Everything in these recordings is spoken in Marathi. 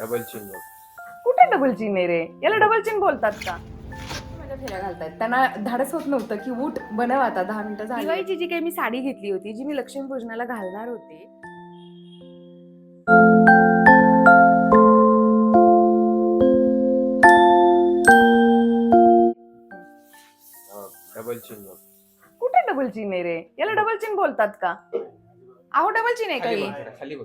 डबल चिन्ह कुठे डबल चीन आहे रे? याला डबल चीन बोलतात का? माझ्या फेऱ्या घालतायत. त्यांना धाडस होत नव्हतं की उठ बनव आता दहा मिनिटं झाली. दिवाळीची जी काही मी साडी घेतली होती जी मी लक्ष्मीपूजनाला घालणार होते. डबल चिन्ह कुठे डबल चीन आहे रे? याला डबल चीन बोलतात का? अहो डबल चीन आहे बघ, खाली बघ.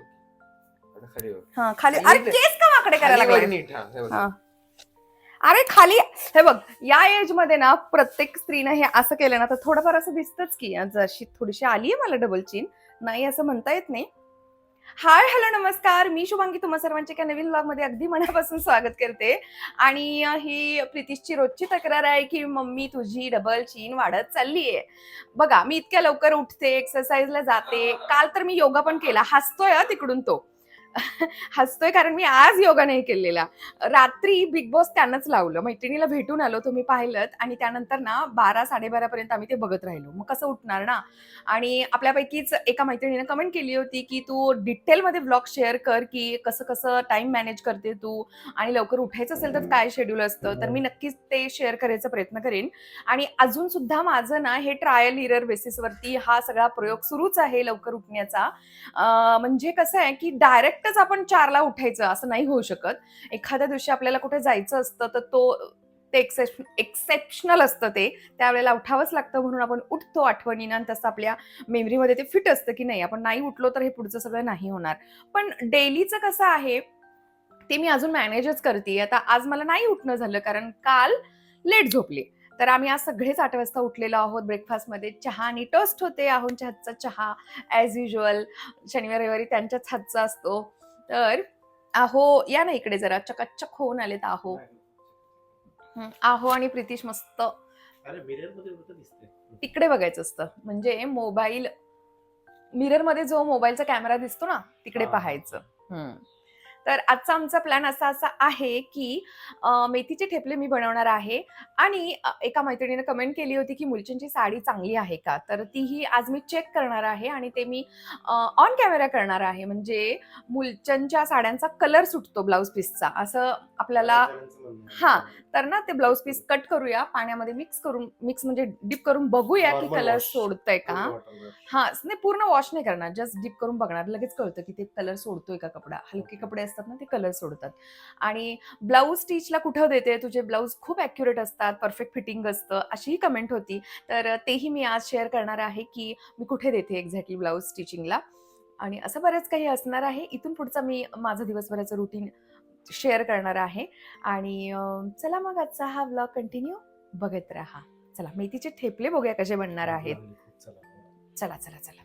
खाली बघ. हा खाली अरे केस का वाकडे करायला खाली बघ लागले नीट, हा, हे बघ. हा. अरे खाली हे बघ या एजमध्ये ना प्रत्येक स्त्रीनं हे असं केलं ना तर थोडंफार असं दिसतच की जशी थोडीशी आली आहे मला डबल चीन नाही असं म्हणता येत नाही. हाय हॅलो नमस्कार. मी शुभांगी तुम्हा सर्वांच्या एका नवीन ब्लॉगमध्ये अगदी मनापासून स्वागत करते. आणि ही प्रितीशची रोजची तक्रार आहे की मम्मी तुझी डबल चीन वाढत चालली आहे बघा मी इतक्या लवकर उठते एक्सरसाइजला जाते. काल तर मी योगा पण केला. हसतोय हं तिकडून तो. हसतोय कारण मी आज योगा नाही केलेला. रात्री बिग बॉस त्यांनाच लावलं. मैत्रिणीला भेटून आलो तुम्ही पाहिलं आणि त्यानंतर ना बारा साडेबारा पर्यंत आम्ही ते बघत राहिलो. मग कसं उठणार ना? आणि आपल्यापैकीच एका मैत्रिणीने कमेंट केली होती की तू डिटेलमध्ये ब्लॉग शेअर कर की कसं कसं टाइम मॅनेज करते तू आणि लवकर उठायचं असेल तर काय शेड्यूल असतं तर मी नक्कीच ते शेअर करायचा प्रयत्न करेन. आणि अजून सुद्धा माझं ना हे ट्रायल इरर बेसिसवरती हा सगळा प्रयोग सुरूच आहे लवकर उठण्याचा. म्हणजे कसं आहे की डायरेक्ट डायरेक्टच आपण चारला उठायचं असं नाही होऊ शकत. एखाद्या दिवशी आपल्याला कुठे जायचं असतं तर तो ते एक्सेप एक्सेप्शनल असतं ते. त्यावेळेला उठावंच लागतं म्हणून आपण उठतो आठवणीनं आणि तसं आपल्या मेमरीमध्ये ते फिट असतं की नाही. आपण नाही उठलो तर हे पुढचं सगळं नाही होणार. पण डेलीचं कसं आहे ते मी अजून मॅनेजच करते आता आज मला नाही उठणं झालं कारण काल लेट झोपले. तर आम्ही आज सगळेच आठ वाजता उठलेलो आहोत ब्रेकफास्टमध्ये चहा आणि टोस्ट होते. आहोंच्या हातचा चहा ॲज युजल शनिवार रविवारी त्यांच्याच हातचा असतो. तर आहो या ना इकडे जरा. चकाचक होऊन आलेत आहो. आहो आणि प्रितीश मस्त. तिकडे बघायचं असतं. म्हणजे मोबाईल मिररमध्ये जो मोबाईलचा कॅमेरा दिसतो ना तिकडे. पाहायचं. तर आजचा आमचा प्लॅन असा असा आहे की मेथीचे ठेपले मी बनवणार आहे आणि एका मैत्रिणीने कमेंट केली होती की मुलचंदची साडी चांगली आहे का? तर तीही आज मी चेक करणार आहे आणि ते मी ऑन कॅमेरा करणार आहे. म्हणजे मुलचंदच्या साड्यांचा कलर सुटतो ब्लाऊज पीसचा असं आपल्याला हा तर ना ते ब्लाऊज पीस कट करूया. पाण्यामध्ये मिक्स करून मिक्स म्हणजे डिप करून बघूया की कलर. सोडतोय का? हा नाही पूर्ण वॉश नाही करणार. जस्ट डीप करून बघणार. लगेच कळतं की ते कलर सोडतोय का कपडा? हलके कपडे असतात ना ते कलर सोडतात. आणि ब्लाऊज स्टिचला कुठं देते? तुझे ब्लाऊज खूप ॲक्युरेट असतात परफेक्ट फिटिंग असतं अशीही कमेंट होती. तर तेही मी आज शेअर करणार आहे की मी कुठे देते एक्झॅक्टली ब्लाऊज स्टिचिंगला आणि असं बरंच काही असणार आहे. इथून पुढचा मी माझं दिवसभराचं रुटीन शेअर करणार आहे. आणि चला मग आजचा हा ब्लॉग कंटिन्यू बघत राहा. चला मेथीचे ठेपले बघूया कसे बनणार आहेत. चला चला चला.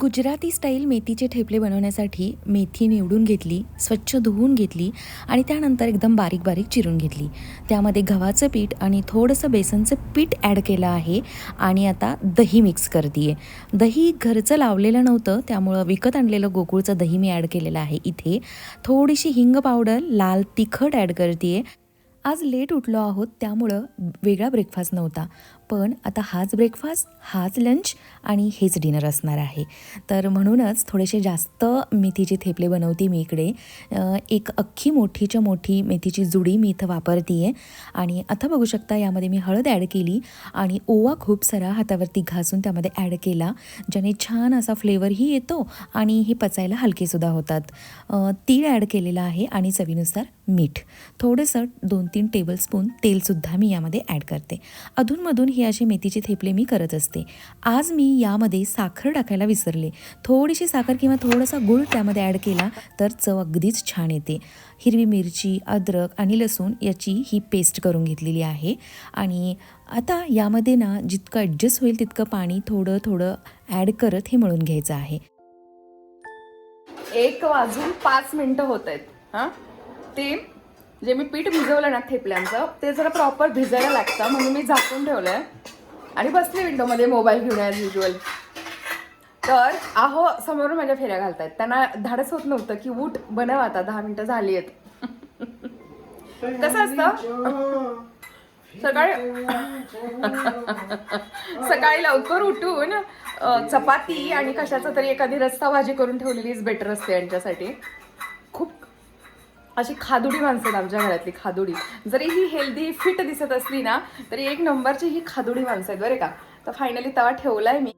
गुजराती स्टाईल मेथीचे ठेपले बनवण्यासाठी मेथी निवडून घेतली स्वच्छ धुवून घेतली आणि त्यानंतर एकदम बारीक बारीक चिरून घेतली. त्यामध्ये गव्हाचं पीठ आणि थोडंसं बेसनचं पीठ ॲड केलं आहे आणि आता दही मिक्स करते आहे दही घरचं लावलेलं नव्हतं त्यामुळं विकत आणलेलं गोकुळचं दही मी ॲड केलेलं आहे इथे. थोडीशी हिंग पावडर लाल तिखट ॲड करते आहे आज लेट उठलो आहोत त्यामुळं वेगळा ब्रेकफास्ट नव्हता. पण आता हाच ब्रेकफास्ट हाच लंच आणि हेच डिनर असणार आहे. तर म्हणूनच थोडेसे जास्त मेथीचे थेपले बनवते मी इकडे. एक अख्खी मोठीच्या मोठी मेथीची जुडी मी इथं वापरते आहे आणि आता बघू शकता यामध्ये मी हळद ॲड केली आणि ओवा खूप सारा हातावरती घासून त्यामध्ये ॲड केला ज्याने छान असा फ्लेवरही येतो आणि हे पचायला हलकेसुद्धा होतात. तीळ ॲड केलेला आहे आणि चवीनुसार मीठ. थोडंसं दोन तीन टेबलस्पून तेलसुद्धा मी यामध्ये ॲड करते. अधूनमधून ही अशी मेथीचे थेपले मी करत असते. आज मी यामध्ये साखर टाकायला विसरले. थोडीशी साखर किंवा थोडासा गूळ त्यामध्ये ॲड केला तर चव अगदीच छान येते. हिरवी मिरची अद्रक आणि लसूण याची ही पेस्ट करून घेतलेली आहे. आणि आता यामध्ये ना जितकं ॲडजस्ट होईल तितकं पाणी थोडं थोडं ॲड करत हे मळून घ्यायचं आहे. एक वाजून पाच मिनटं होत आहेत. हां? ते जे मी पीठ भिजवलं ना ठेपल्यांचं ते जरा प्रॉपर भिजायला लागतं. म्हणून मी झाकून ठेवलंय. आणि बसले विंडोमध्ये मोबाईल घेऊन ॲज युजल तर आहो समोरून माझ्या फेऱ्या घालतायत. त्यांना धाडस होत नव्हतं की उठ बनव आता दहा मिनिटं झाली आहेत. कसं असतं? सकाळी सकाळी लवकर उठून चपाती आणि कशाचा तरी एखादी रस्ता भाजी करून ठेवलेलीच बेटर असते यांच्यासाठी. अशी खादुडी माणसं आहेत आमच्या घरातली खादुडी. जरी ही हेल्दी फिट दिसत असली ना तरी एक नंबरची ही खादुडी माणसं आहेत बरे का? तर फायनली तवा ठेवलाय मी.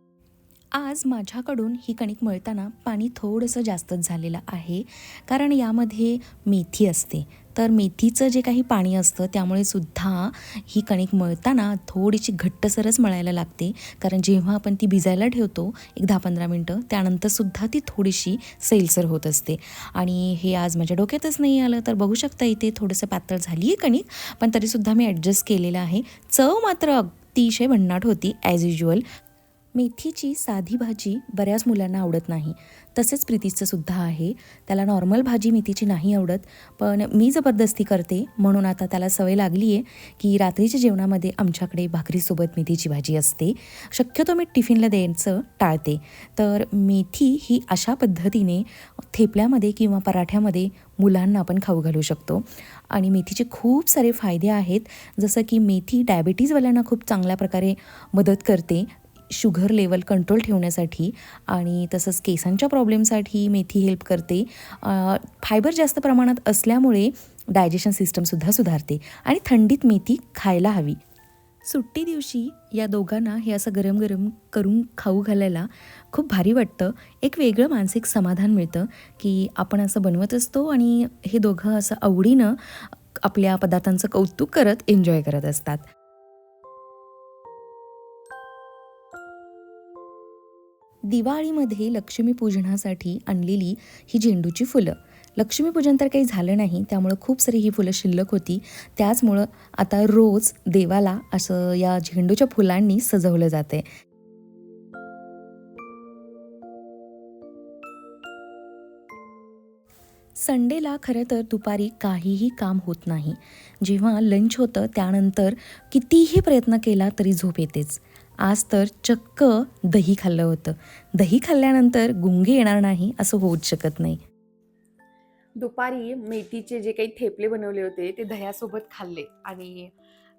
आज माझ्याकडून ही कणिक मळताना पाणी थोडंसं जास्तच झालेलं आहे कारण यामध्ये मेथी असते. तर मेथीचं जे काही पाणी असतं त्यामुळे सुद्धा ही कणिक मळताना थोडीशी घट्टसरच मळायला लागते. कारण जेव्हा आपण ती भिजायला ठेवतो एक दहा पंधरा मिनटं त्यानंतरसुद्धा ती थोडीशी सैलसर होत असते. आणि हे आज माझ्या डोक्यातच नाही आलं तर बघू शकता इथे थोडंसं पातळ झाली आहे कणिक पण तरीसुद्धा मी ॲडजस्ट केलेलं आहे. चव मात्र अतिशय भन्नाट होती ॲज युजल मेथीची साधी भाजी बऱ्याच मुलांना आवडत नाही. तसेच प्रीतीचं सुद्धा आहे. त्याला नॉर्मल भाजी मेथीची नाही आवडत. पण मी जबरदस्ती करते. म्हणून आता त्याला सवय लागली आहे की रात्रीच्या जेवणामध्ये आमच्याकडे भाकरीसोबत मेथीची भाजी असते. शक्यतो मी टिफिनला द्यायचं टाळते. तर मेथी ही अशा पद्धतीने थेपल्यामध्ये किंवा पराठ्यामध्ये मुलांना आपण खाऊ घालू शकतो. आणि मेथीचे खूप सारे फायदे आहेत. जसं की मेथी डायबिटीजवाल्यांना खूप चांगल्या प्रकारे मदत करते. शुगर लेवल कंट्रोल ठेवण्यासाठी आणि तसंच केसांच्या प्रॉब्लेमसाठी मेथी हेल्प करते. फायबर जास्त प्रमाणात असल्यामुळे डायजेशन सिस्टमसुद्धा सुधारते आणि थंडीत मेथी खायला हवी. सुट्टी दिवशी या दोघांना हे असं गरम गरम करून खाऊ घालायला खूप भारी वाटतं. एक वेगळं मानसिक समाधान मिळतं की आपण असं बनवत असतो आणि हे दोघं असं आवडीनं आपल्या पदार्थांचं कौतुक करत एन्जॉय करत असतात. दिवाळीमध्ये लक्ष्मीपूजनासाठी आणलेली ही झेंडूची फुलं. लक्ष्मीपूजन तर काही झालं नाही त्यामुळं खूप सारी ही फुलं शिल्लक होती. त्याचमुळं आता रोज देवाला असं या झेंडूच्या फुलांनी सजवलं जाते संडेला खरं तर दुपारी काहीही काम होत नाही. जेव्हा लंच होतं त्यानंतर कितीही प्रयत्न केला तरी झोप येतेच. आज तर चक्क दही खाल्लं होतं. दही खाल्ल्यानंतर गुंगे येणार नाही असं होऊच शकत नाही. दुपारी मेथीचे जे काही थेपले बनवले होते ते दह्यासोबत खाल्ले. आणि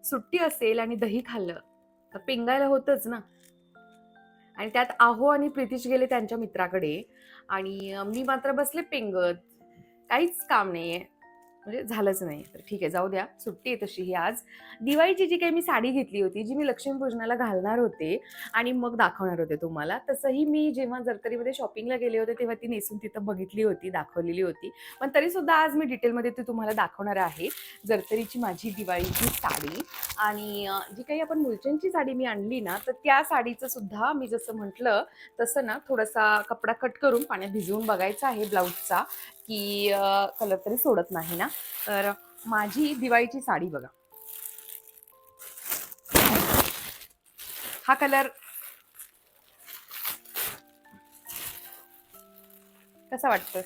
सुट्टी असेल आणि दही खाल्लं तर पेंगायला होतंच ना. आणि त्यात आहो आणि प्रितीश गेले त्यांच्या मित्राकडे. आणि मी मात्र बसले पेंगत. काहीच काम नाही आहे म्हणजे झालंच नाही. तर ठीक आहे जाऊ द्या सुट्टी आहे तशी ही आज. दिवाळीची जी काही मी साडी घेतली होती जी मी लक्ष्मीपूजनाला घालणार होते आणि मग दाखवणार होते तुम्हाला तसंही मी जेव्हा जरतरीमध्ये शॉपिंगला गेले होते तेव्हा ती नेसून तिथं बघितली होती दाखवलेली होती. पण तरीसुद्धा आज मी डिटेलमध्ये ती तुम्हाला दाखवणार आहे जरतरीची माझी दिवाळीची साडी. आणि जी काही आपण मुलचंदची साडी मी आणली ना तर त्या साडीचं सुद्धा मी जसं म्हटलं तसं ना थोडासा कपडा कट करून पाण्यात भिजवून बघायचा आहे ब्लाऊजचा. की कलर तरी सोडत नाही ना. तर माझी दिवाळीची साडी बघा. हा कलर कसा वाटतोय?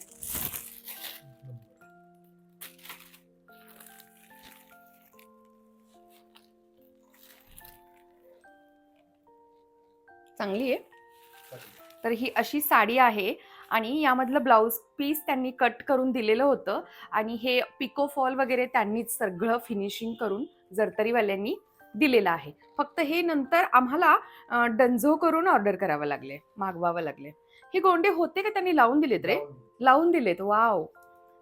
चांगली आहे. तर ही अशी साडी आहे. आणि यामधलं ब्लाऊज पीस त्यांनी कट करून दिलेलं होतं. आणि हे पिको फॉल वगैरे त्यांनीच सगळं फिनिशिंग करून जरतरीवाल्यांनी दिलेलं आहे. फक्त हे नंतर आम्हाला डंझो करून ऑर्डर करावं लागले मागवावं लागले. हे गोंडे होते का त्यांनी लावून दिलेत रे? लावून दिलेत. वाव.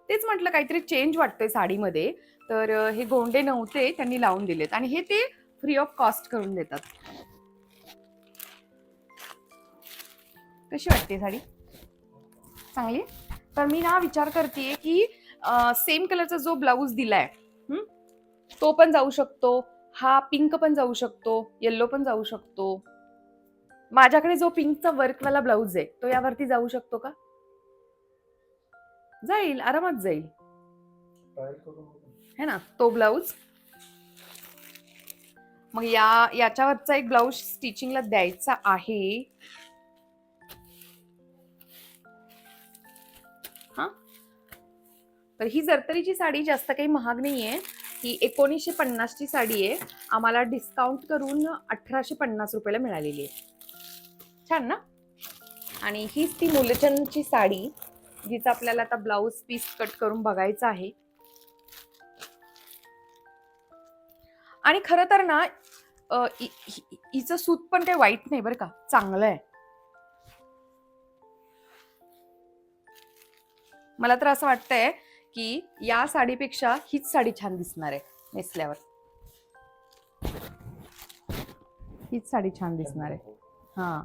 तेच म्हटलं काहीतरी चेंज वाटतोय साडीमध्ये. तर हे गोंडे नव्हते त्यांनी लावून दिलेत. आणि हे ते फ्री ऑफ कॉस्ट करून देतात. कशी वाटते साडी? चांगली? तर मी ना विचार करते की सेम कलरचा जो ब्लाऊज दिलाय तो पण जाऊ शकतो. हा पिंक पण जाऊ शकतो. येल्लो पण जाऊ शकतो. माझ्याकडे जो पिंकचा वर्कवाला ब्लाऊज आहे तो यावरती जाऊ शकतो का? जाईल आरामात जाईल. है ना? तो ब्लाऊज मग या याच्यावरचा एक ब्लाऊज स्टिचिंगला द्यायचा आहे. तर ही जरतरीची साडी जास्त काही महाग नाही आहे ही एकोणीसशे पन्नासची साडी आहे. आम्हाला डिस्काउंट करून अठराशे पन्नास रुपयाला मिळालेली आहे. छान ना? आणि हीच ती मुलचंदची साडी जिचा आपल्याला आता ब्लाऊज पीस कट करून बघायचं आहे. आणि खरं तर ना हिचं सूत पण काही वाईट नाही बरं का. चांगलं आहे. मला तर असं वाटतंय की या साडीपेक्षा हीच साडी छान दिसणार आहे नेसल्यावर. हीच साडी छान दिसणार आहे. हा.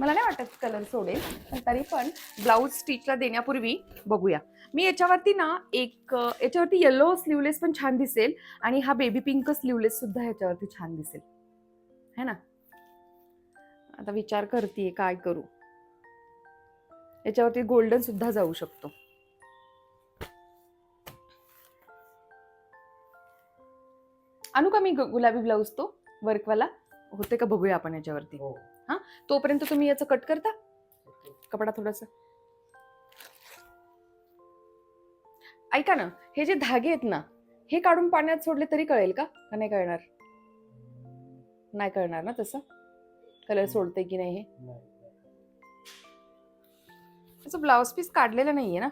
मला नाही वाटत कलर सोडेल पण तरी पण ब्लाऊज स्टिचला देण्यापूर्वी बघूया. मी याच्यावरती ना एक याच्यावरती येलो स्लीवलेस पण छान दिसेल आणि हा बेबी पिंक स्लीवलेस सुद्धा ह्याच्यावरती छान दिसेल. है ना? आता विचार करते काय करू. याच्यावरती गोल्डन सुद्धा जाऊ शकतो. आणू का मी गुलाबी ब्लाऊज तो वर्कवाला. होते का बघूया आपण याच्यावरती. हो. तोपर्यंत तुम्ही याचं कट करता? कपडा थोडासा. ऐका ना हे जे धागे आहेत ना हे काढून पाण्यात सोडले तरी कळेल का? का नाही कळणार? नाही कळणार ना तसं? कलर सोडते की नाही हे? नाही. त्याचं ब्लाऊज पीस काढलेलं नाहीये ना?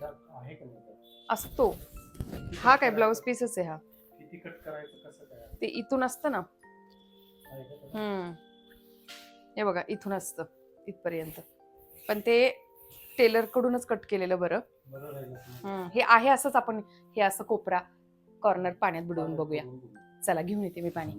त्यात आहे का नाही त्यात? असतो. हा काय ब्लाऊज पीसच आहे हा. किती कट करायचं कसं काय ते इथून असतं ना? हम्म. हे बघा इथून असतं इथपर्यंत. पण ते टेलर कडूनच कट केलेलं बरं. हे आहे असंच आपण हे असं कोपरा कॉर्नर पाण्यात बुडवून बघूया. चला घेऊन येते मी पाणी.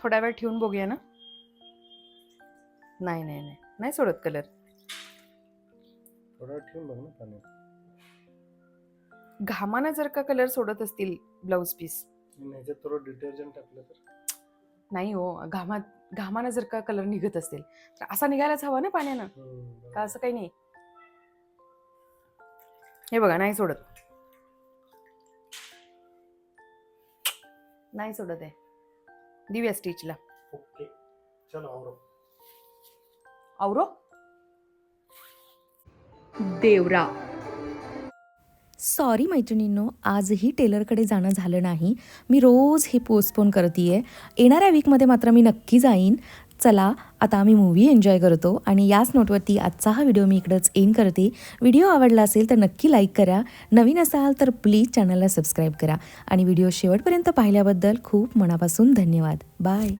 थोडा वेळ ठेवून बघूया ना? नाही नाही नाही. नाही सोडत कलर. थोडं वेळ ठेवून बघ ना पाण्यात घामानं जर का कलर सोडत असतील ब्लाऊज पीस. आणि ह्याच्यात थोडं डिटर्जंट टाकलं तर. नाही हो घामात घामानं जर का कलर निघत असेल तर असा निघायलाच हवा ना पाण्यानं. हम्म, का असं काही नाही? हे बघा नाही सोडत. नाही सोडत आहे. दिव्या स्टिचला ओके. चलो आवरो आवरो देवरा. सॉरी मैत्रिणींनो आजही टेलरकडे जाणं झालं नाही. मी रोज हे पोस्टपोन करते आहे येणाऱ्या वीकमध्ये मात्र मी नक्की जाईन. चला आता आम्ही मूव्ही एन्जॉय करतो आणि याच नोटवरती आजचा हा व्हिडिओ मी इकडंच एन करते. व्हिडिओ आवडला असेल तर नक्की लाईक करा. नवीन असाल तर प्लीज चॅनलला सबस्क्राईब करा. आणि व्हिडिओ शेवटपर्यंत पाहिल्याबद्दल खूप मनापासून धन्यवाद. बाय